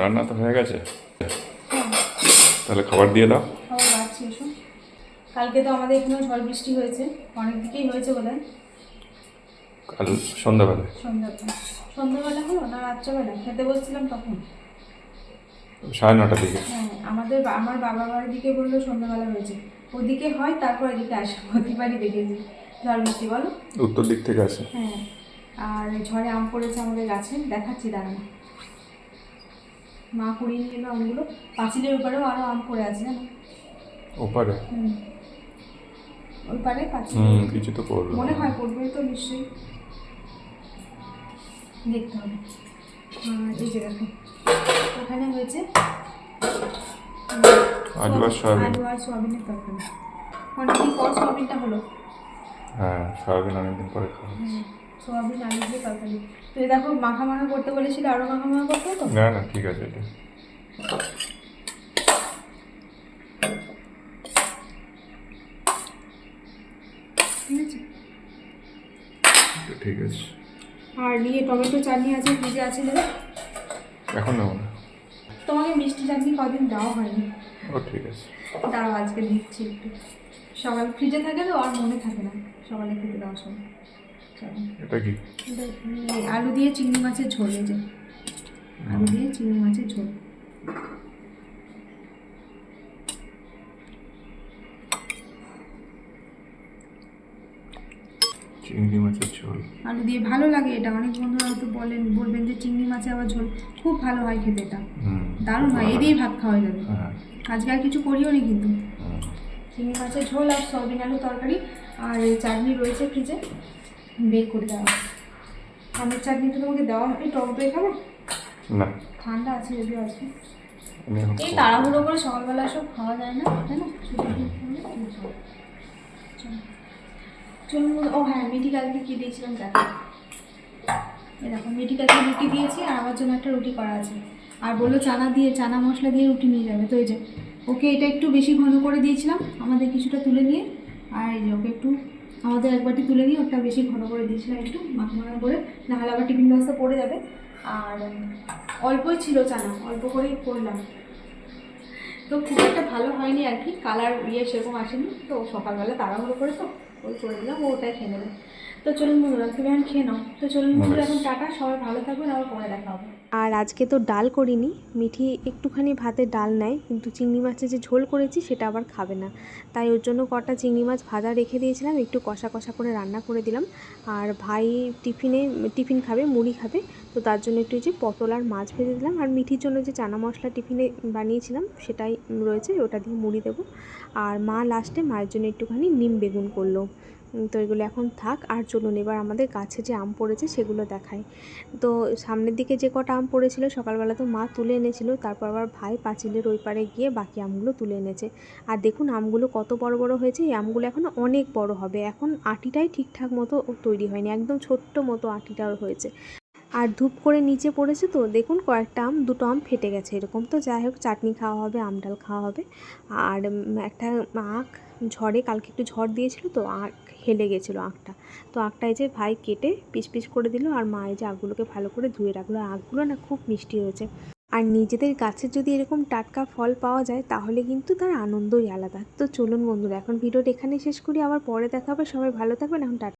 রান্না তো হয়ে গেছে। তাহলে খাবার দিয়ে দাও। কালকে তো আমাদের এখানে ঝড় বৃষ্টি হয়েছে। অনেক দিকেই হয়েছে হয় কাল সন্ধ্যাবেলায়। সন্ধ্যাবেলা। সন্ধ্যাবেলা হলো না রাত্রেবেলা? খেতে বসছিলাম তখন। সাড়ে নটার দিকে। হ্যাঁ আমাদের আমার বাবা বাড়ির দিকে বলল সন্ধ্যাবেলা হয়েছে। ওদিকে হয় তারপর এদিকে আসে। প্রতিবারই দেখেছি ঝড় বৃষ্টি বলো। উত্তর দিক থেকে আসে। হ্যাঁ আর ঝড়ে আম পড়েছে আমাদের গাছে। দেখাচ্ছি দাঁড়ানো মা কুড়িয়ে নিয়ে এলো আমগুলো পাঁচিলের উপরেও আরও আম পড়ে আছে জানো? ওপারে? ওই পারে পাঁচিল। হুম কিছু তো করল মনে হয় পড়বে তো নিশ্চয়ই। দেখতে হবে। এই যে দেখো। ওখানে হয়েছে সয়াবিন। সোয়াবিনের তরকারি। অনেকদিন পর সোয়াবিনটা হলো। হ্যাঁ সয়াবিন অনেকদিন পরে খাওয়া সোয়াবিন আলু দিয়ে তরকারি। তো এই দেখো মাখা মাখা করতে বলেছিল আরও মাখা মাখা করতে তো? না না ঠিক আছে এটা। ঠিক আছে? ঠিক আছে। আর নিয়ে টমেটো চাটনি আছে ফ্রিজে আছে এখন নেব না। তোমাকে মিষ্টি চাটনি কদিন দেওয়া হয়নি। ও ঠিক আছে। দাঁড়াও আজকে দিচ্ছি একটু। সকাল ফ্রিজে থাকে তো আর মনে থাকে না। সকালে খেতে দেওয়ার সময়। এটা কি? আলু দিয়ে চিংড়ি মাছের ঝোল এই যে। আলু দিয়ে চিংড়ি মাছের ঝোল। চিংড়ি মাছের ঝোল। আলু দিয়ে ভালো লাগে এটা। অনেক বন্ধুরা হয়তো বলেন বলবেন যে চিংড়ি মাছে আবার ঝোল খুব ভালো হয় খেতে এটা। দারুণ হয় এই দিয়েই ভাত খাওয়া যাবে। হ্যাঁ। আজকে আর কিছু করিও নি কিন্তু। চিংড়ি মাছের ঝোল আর সয়াবিন আলু তরকারি আর চাটনি রয়েছে ফ্রিজে। বের করে দেওয়া আমের চাটনি তো তোমাকে দেওয়া হয় টক দই খাবে? না। ঠান্ডা আছে যদিও আছে। এই তাড়াহুড়ো করে সকালবেলা সব খাওয়া যায় না তাই না। চলুন ও হ্যাঁ মিঠি কালকে কী দিয়েছিলাম দেখো। এই দেখো মিঠি কালকে রুটি দিয়েছি আর আমার জন্য একটা রুটি করা আছে। আর বলল চানা দিয়ে চানা মশলা দিয়ে রুটি নিয়ে যাবে তো এই যে। ওকে এটা একটু বেশি ঘন করে দিয়েছিলাম আমাদের কিছুটা তুলে নিয়ে। আর এই যে ওকে একটু আমাদের একবারটি তুলে নিয়ে ওটা বেশি ঘন করে দিয়েছিলাম একটু মাথা মাখা করে। নাহলে আবার টিফিন বস্তা পড়ে যাবে। আর, অল্পই ছিল চানা, অল্প করেই করলাম। তো খুব একটা ভালো হয়নি আর কি, কালার ইয়ে সেরকম আসেনি। তো সকালবেলা তাড়াহুড়ো করে তো ওই করে দিলাম ওটাই খেয়ে নেবে। তো চলুন বন্ধুরা তুমি এখন খেয়ে নাও। তো চলুন বন্ধুরা এখন টাটা সবাই ভালো থাকবেন আবার পরে দেখা হবে। আর আজকে তো ডাল করিনি মিঠি একটুখানি ভাতে ডাল নেয় কিন্তু চিংড়ি মাছের যে ঝোল করেছি সেটা আবার খাবে না। তাই ওর জন্য কটা চিংড়ি মাছ ভাজা রেখে দিয়েছিলাম একটু কষা কষা করে রান্না করে দিলাম। আর ভাই টিফিনে টিফিন খাবে মুড়ি খাবে তো তার জন্য একটু এই যে পটল আর মাছ ভেজে দিলাম। আর মিঠির জন্য যে চানা মশলা টিফিনে বানিয়েছিলাম সেটাই রয়েছে ওটা দিয়ে মুড়ি দেবো। আর মা লাস্টে মায়ের জন্য একটুখানি নিম বেগুন করল। তো এগুলো এখন থাক। আর চলুন এবার আমাদের গাছে যে আম পড়েছে সেগুলো দেখাই। তো সামনের দিকে যে কটা আম পড়েছিল, সকালবেলা তো মা তুলে এনেছিল, তারপর আবার ভাই পাঁচিলের ওই পারে গিয়ে বাকি আমগুলো তুলে এনেছে। আর দেখুন, আমগুলো কত বড় বড় হয়েছে, এই আমগুলো এখন অনেক বড় হবে। এখন আটিটাই ঠিকঠাক মতো তৈরি হয়নি, একদম ছোট্ট মতো আটিটাও হয়েছে। আর ধূপ করে নিচে পড়েছে তো, দেখুন কয়েকটা আম, দুটো আম ফেটে গেছে এরকম তো। যাই হোক, চাটনি খাওয়া হবে, আম ডাল খাওয়া হবে। আর একটা আখ ঝড়ে, কালকে একটু ঝড় দিয়েছিল তো, আখ হেলে গেছিল আখটা। তো আখটা যে ভাই কেটে পিস পিস করে দিল আর মা যে আখগুলোকে ভালো করে ধুয়ে রাখল। আখগুলো না খুব মিষ্টি হয়েছে। আর নিজেদের গাছের যদি এরকম টাটকা ফল পাওয়া যায়, তাহলে কিন্তু তার আনন্দই আলাদা। তো চলুন বন্ধুরা, এখন ভিডিওটা এখানে শেষ করি। আবার পরে দেখা হবে। সবাই ভালো থাকবেন। এখন টাটা।